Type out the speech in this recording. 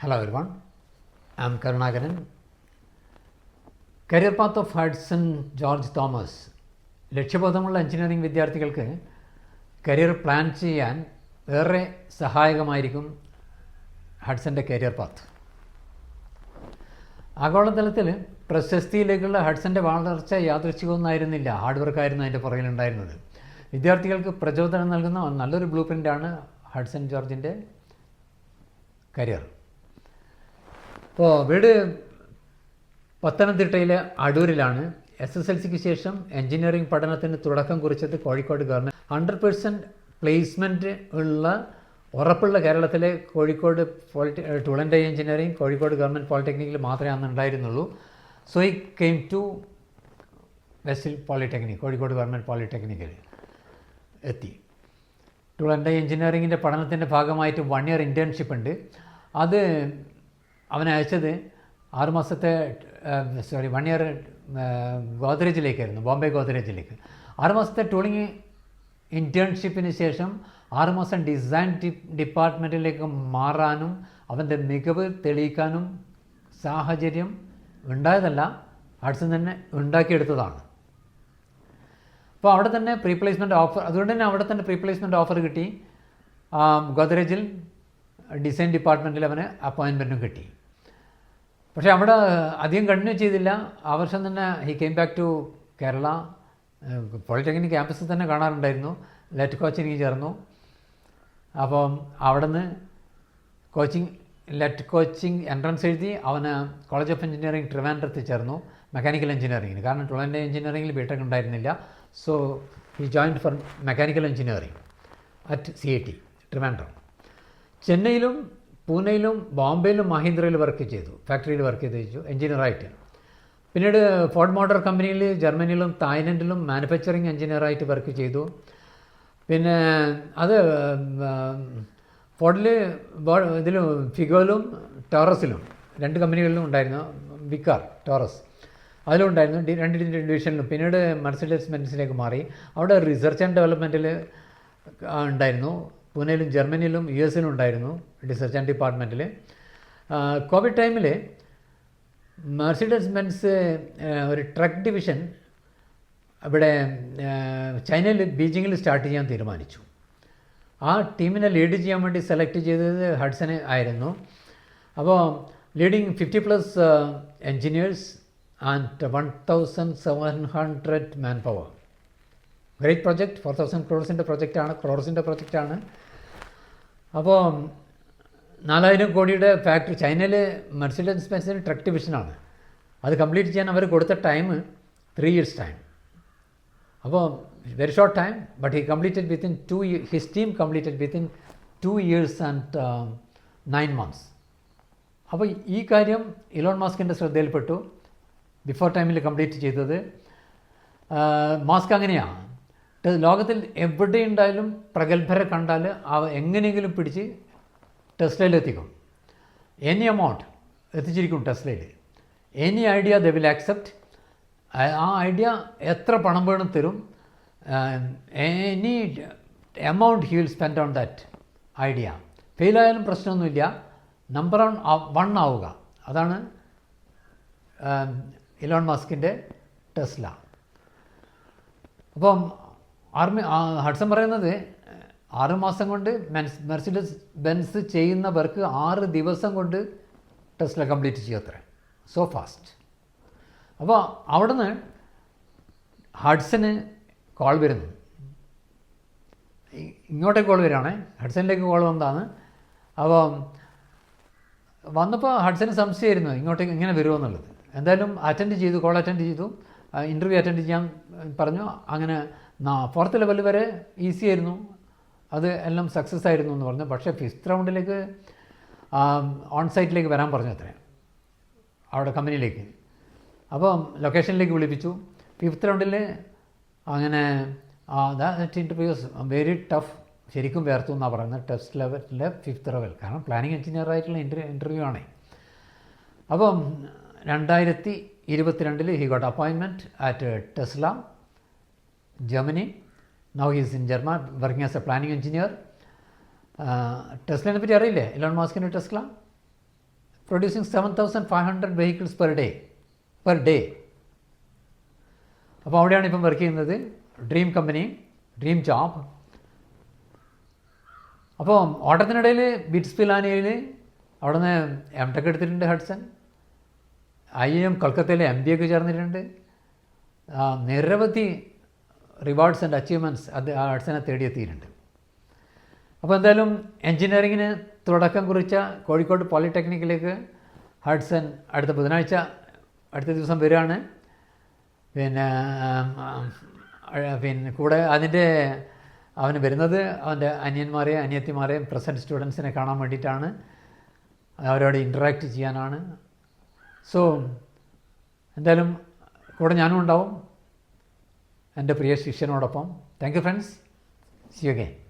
Hello everyone I am Karunakaran career path of Hudson George Thomas ലക്ഷ്യബോധമുള്ള engineering വിദ്യാർത്ഥികൾക്ക് career plan ചെയ്യാൻ ഏറെ സഹായകമായിരിക്കും ഹഡ്സന്റെ career path ആഗോളതലത്തിൽ പ്രശസ്തിയിലേക്കുള്ള ഹഡ്സന്റെ വളർച്ച യാദൃശ്ചികമൊന്നായിരുന്നില്ല hard വർക്കായിരുന്നു അതിന്റെ പുറകിലുണ്ടായിരുന്നത്. വിദ്യാർത്ഥികൾക്ക് പ്രചോദനം നൽകുന്ന നല്ലൊരു ബ്ലൂ പ്രിന്റാണ് ഹഡ്സൺ ജോർജിന്റെ കരിയർ ഇപ്പോൾ വീട് പത്തനംതിട്ടയിലെ അടൂരിലാണ്. എസ് എസ് എൽ സിക്ക് ശേഷം എഞ്ചിനീയറിംഗ് പഠനത്തിന് തുടക്കം കുറിച്ചത് Kozhikode governor hundred percent placement ഉള്ള ഉറപ്പുള്ള കേരളത്തിലെ കോഴിക്കോട് പോളിടെ ടൂൾ എഞ്ചിനീയറിംഗ് കോഴിക്കോട് ഗവൺമെന്റ് പോളിടെക്നിക്കിൽ മാത്രമേ അന്ന് ഉണ്ടായിരുന്നുള്ളൂ. സോ ഈ കെയിം ടു വെസ്റ്റിൽ പോളിടെക്നിക് കോഴിക്കോട് ഗവൺമെന്റ് പോളിടെക്നിക്കിൽ എത്തി. ഡൈ എഞ്ചിനീയറിങ്ങിന്റെ പഠനത്തിന്റെ ഭാഗമായിട്ട് വൺ ഇയർ ഇന്റേൺഷിപ്പ് ഉണ്ട്. അത് അവനെ അയച്ചത് ആറുമാസത്തെ സോറി വൺ ഇയർ ഗോദ്രേജിലേക്കായിരുന്നു ബോംബെ ഗോദ്രേജിലേക്ക്. ആറുമാസത്തെ ടൂളിങ് ഇന്റേൺഷിപ്പിന് ശേഷം ആറുമാസം ഡിസൈൻ ഡിപ്പാർട്ട്മെന്റിലേക്ക് മാറാനും അവന്റെ മികവ് തെളിയിക്കാനും സാഹചര്യം ഉണ്ടായതല്ല ആർട്സ് തന്നെ ഉണ്ടാക്കിയെടുത്തതാണ്. അപ്പോൾ അവിടെ തന്നെ പ്രീപ്ലേസ്മെന്റ് ഓഫർ അതുകൊണ്ട് തന്നെ അവിടെ തന്നെ പ്രീപ്ലേസ്മെന്റ് ഓഫർ കിട്ടി. ഗോദ്രേജിൽ ഡിസൈൻ ഡിപ്പാർട്ട്മെന്റിൽ അവന് അപ്പോയിൻമെന്റും കിട്ടി. പക്ഷേ അവിടെ അധികം കണ്ടിന്യൂ ചെയ്തില്ല. ആ വർഷം തന്നെ he came back to Kerala polytechnic ക്യാമ്പസിൽ തന്നെ കാണാറുണ്ടായിരുന്നു. ലെറ്റ് കോച്ചിങ് ചേർന്നു. അപ്പം അവിടെ നിന്ന് കോച്ചിങ് ലെറ്റ് കോച്ചിങ് എൻട്രൻസ് എഴുതി അവന് കോളേജ് ഓഫ് എഞ്ചിനീയറിംഗ് ട്രിവാൻഡ്രത്ത് ചേർന്നു. മെക്കാനിക്കൽ എഞ്ചിനീയറിംഗിന് കാരണം ട്വൽന്റെ എഞ്ചിനീയറിംഗിൽ ബിടെക് ഉണ്ടായിരുന്നില്ല. So he joined for mechanical engineering at C I T Trivandrum ചെന്നൈയിലും പൂനെയിലും ബോംബെയിലും മഹീന്ദ്രയിൽ വർക്ക് ചെയ്തു. ഫാക്ടറിയിൽ വർക്ക് ചെയ്ത് വെച്ചു എഞ്ചിനീയറായിട്ട് പിന്നീട് ഫോർഡ് മോട്ടോർ കമ്പനിയിൽ ജർമ്മനിയിലും തായ്ലൻഡിലും മാനുഫാക്ചറിങ് എഞ്ചിനീയറായിട്ട് വർക്ക് ചെയ്തു. പിന്നെ അത് ഫോർഡിൽ ഇതിലും ഫിഗോയിലും ടോറസിലും രണ്ട് കമ്പനികളിലും ഉണ്ടായിരുന്നു. വിക്കാർ ടോറസ് അതിലും ഉണ്ടായിരുന്നു. ഡി രണ്ട് ഡിവിഷനിലും. പിന്നീട് മെർസിഡസ് ബെൻസിലേക്ക് മാറി. അവിടെ റിസർച്ച് ആൻഡ് ഡെവലപ്മെന്റിൽ ഉണ്ടായിരുന്നു. പൂനെയിലും ജർമ്മനിയിലും യു എസിലും ഉണ്ടായിരുന്നു റിസർച്ച് ആൻഡ് ഡിപ്പാർട്ട്മെന്റിൽ കോവിഡ് ടൈമിൽ മെർസിഡസ് ബെൻസ് ഒരു ട്രക്ക് ഡിവിഷൻ അവിടെ ചൈനയിൽ ബീജിങ്ങിൽ സ്റ്റാർട്ട് ചെയ്യാൻ തീരുമാനിച്ചു. ആ ടീമിനെ ലീഡ് ചെയ്യാൻ വേണ്ടി സെലക്ട് ചെയ്തത് ഹഡ്സന് ആയിരുന്നു. അപ്പോൾ leading fifty plus engineers and one thousand seven hundred man power great project four thousand ക്രോഡ്സിന്റെ പ്രൊജക്റ്റാണ് ക്രോഡ്സിന്റെ പ്രൊജക്റ്റാണ് അപ്പോൾ നാലായിരം കോടിയുടെ ഫാക്ടറി ചൈനയിൽ മെർസിഡൻസ് ബെൻസിന് ട്രക്ക് ഡിവിഷനാണ് അത് കംപ്ലീറ്റ് ചെയ്യാൻ അവർ കൊടുത്ത ടൈം ത്രീ ഇയേഴ്സ് ടൈം അപ്പോൾ very short time but he completed within two his team completed within two years and nine months അപ്പോൾ ഈ കാര്യം ഇലോൺ മാസ്കിന്റെ ശ്രദ്ധയിൽപ്പെട്ടു. ബിഫോർ ടൈമിൽ കംപ്ലീറ്റ് ചെയ്തത്. മാസ്ക് അങ്ങനെയാണ് ലോകത്തിൽ എവിടെ എവിടെയുണ്ടായാലും പ്രഗത്ഭരെ കണ്ടാൽ അവ എങ്ങനെയെങ്കിലും പിടിച്ച് ടെസ്ലയിൽ എത്തിക്കും. എനി എമൗണ്ട് എത്തിച്ചിരിക്കും ടെസ്ലയിൽ. Any idea the will accept ആ ഐഡിയ എത്ര പണം വേണം തരും. Any amount he will spend on that idea ഫെയിലായാലും പ്രശ്നമൊന്നുമില്ല. നമ്പർ വൺ വൺ ആവുക. അതാണ് ഇലോൺ മാസ്കിന്റെ ടെസ്ല. അപ്പം ആർമി ഹഡ്സൺ പറയുന്നത് ആറ് മാസം കൊണ്ട് മെൻസ് മെർസിഡസ് ബെൻസ് ചെയ്യുന്ന വർക്ക് ആറ് ദിവസം കൊണ്ട് ടെസ്ല കംപ്ലീറ്റ് ചെയ്യത്രേ സോ ഫാസ്റ്റ് അപ്പോൾ അവിടുന്ന് ഹഡ്സന് കോൾ വരുന്നു. ഇങ്ങോട്ടേക്ക് കോൾ വരികയാണേ. ഹഡ്സനിലേക്ക് കോൾ വന്നതാണ്. അപ്പോൾ വന്നപ്പോൾ ഹഡ്സന് സംശയമായിരുന്നു ഇങ്ങോട്ടേക്ക് ഇങ്ങനെ വരുമോ എന്നുള്ളത്. എന്തായാലും അറ്റൻഡ് ചെയ്തു കോൾ അറ്റൻഡ് ചെയ്തു. ഇന്റർവ്യൂ അറ്റൻഡ് ചെയ്യാൻ പറഞ്ഞു. അങ്ങനെ ഫോർത്ത് ലെവൽ വരെ ഈസി ആയിരുന്നു. അത് എല്ലാം സക്സസ് ആയിരുന്നു എന്ന് പറഞ്ഞു. പക്ഷേ ഫിഫ്ത്ത് റൗണ്ടിലേക്ക് ഓൺ സൈറ്റിലേക്ക് വരാൻ പറഞ്ഞു അത്രേ. അവിടെ കമ്പനിയിലേക്ക് അപ്പം ലൊക്കേഷനിലേക്ക് വിളിപ്പിച്ചു. ഫിഫ്ത്ത് റൗണ്ടിൽ അങ്ങനെ ദാറ്റ് ഇന്റർവ്യൂസ് വെരി ടഫ് ശരിക്കും വേർത്തു എന്നാണ് പറയുന്നത്. ടെസ്റ്റ് ലെവലിലെ ഫിഫ്ത്ത് ലെവൽ കാരണം പ്ലാനിങ് എഞ്ചിനീയർ ആയിട്ടുള്ള ഇന്റർ ഇന്റർവ്യൂ ആണേ. അപ്പം രണ്ടായിരത്തി ഇരുപത്തിരണ്ടിൽ he got അപ്പോയിൻമെന്റ് at Tesla Germany now he's in German working as a planning engineer ടെസ്ലനെ പറ്റി അറിയില്ലേ? Elon മാസ്കിന്റെ Tesla producing seven thousand five hundred vehicles per day per day അപ്പോൾ അവിടെയാണ് ഇപ്പം വർക്ക് ചെയ്യുന്നത്. ഡ്രീം കമ്പനി ഡ്രീം ജോബ് അപ്പോൾ ഓട്ടത്തിനിടയിൽ bits പിലാനിയയിൽ അവിടെ നിന്ന് എം ടെക് എടുത്തിട്ടുണ്ട് ഹഡ്സൺ ഐ എം കൊൽക്കത്തയിലെ എം ബി ഒക്കെ ചേർന്നിട്ടുണ്ട്. നിരവധി റിവാർഡ്സ് ആൻഡ് അച്ചീവ്മെന്റ്സ് അത് ആ ആർട്സിനെ തേടിയെത്തിയിട്ടുണ്ട്. അപ്പോൾ എന്തായാലും എൻജിനീയറിങ്ങിന് തുടക്കം കുറിച്ച കോഴിക്കോട് പോളിടെക്നിക്കിലേക്ക് ഹഡ്സൺ അടുത്ത ബുധനാഴ്ച അടുത്ത ദിവസം വരികയാണ്. പിന്നെ പിന്നെ കൂടെ അതിന്റെ അവന് വരുന്നത് അവന്റെ അനിയന്മാരെയും അനിയത്തിമാരെയും പ്രസന്റ് സ്റ്റുഡൻസിനെ കാണാൻ വേണ്ടിയിട്ടാണ്. അവരോട് ഇന്ററാക്റ്റ് ചെയ്യാനാണ്. സോ എന്തായാലും കൂടെ ഞാനും ഉണ്ടാവും. എന്റെ പ്രിയ ശിഷ്യനോടൊപ്പം. Thank you friends see you again